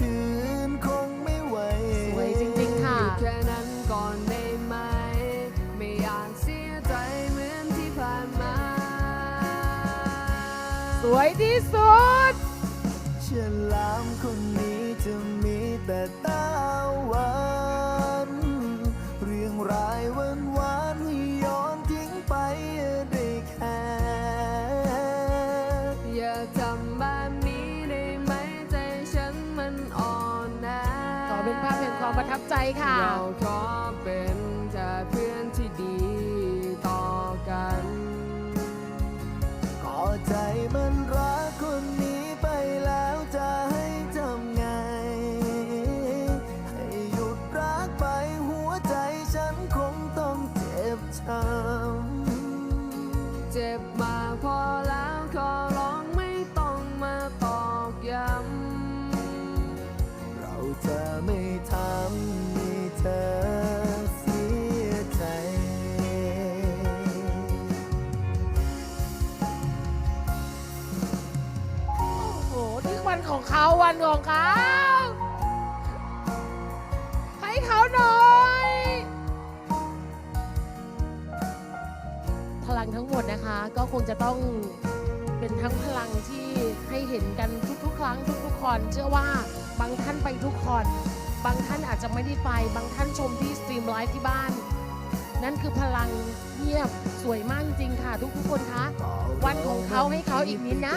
คืนคงไม่ไหวสวยจริงๆค่ะ แค่นั้นก่อนได้ไหม ไม่อยากเสียใจเหมือนที่ผ่านมา สวยที่สุดฉลามคนนี้จะมีแต่าพแห่งความประทับใจค่ะ เราขอเป็นแค่เพื่อนที่ดีต่อกันก็ใจมันรักคนนี้ไปแล้วจะให้ทำไง ให้หยุดรักไปหัวใจฉันคงต้องเจ็บช้ำเจ็บมาพอแล้วขอร้องไม่ต้องมาตอกย้ำเราจะไม่ วันของเขาวันของเขา ให้เขาหน่อย พลังทั้งหมดนะคะ ก็คงจะต้องเป็นทั้งพลังที่ให้เห็นกันทุกๆ ครั้งทุกๆคนเชื่อว่าบางท่านไปทุกคน บางท่านอาจจะไม่ได้ไป บางท่านชมที่สตรีมไลฟ์ที่บ้าน นั่นคือพลังเงียบสวยมากจริงค่ะ ทุกๆคนคะวันของเขาให้เขาอีกนิดนะ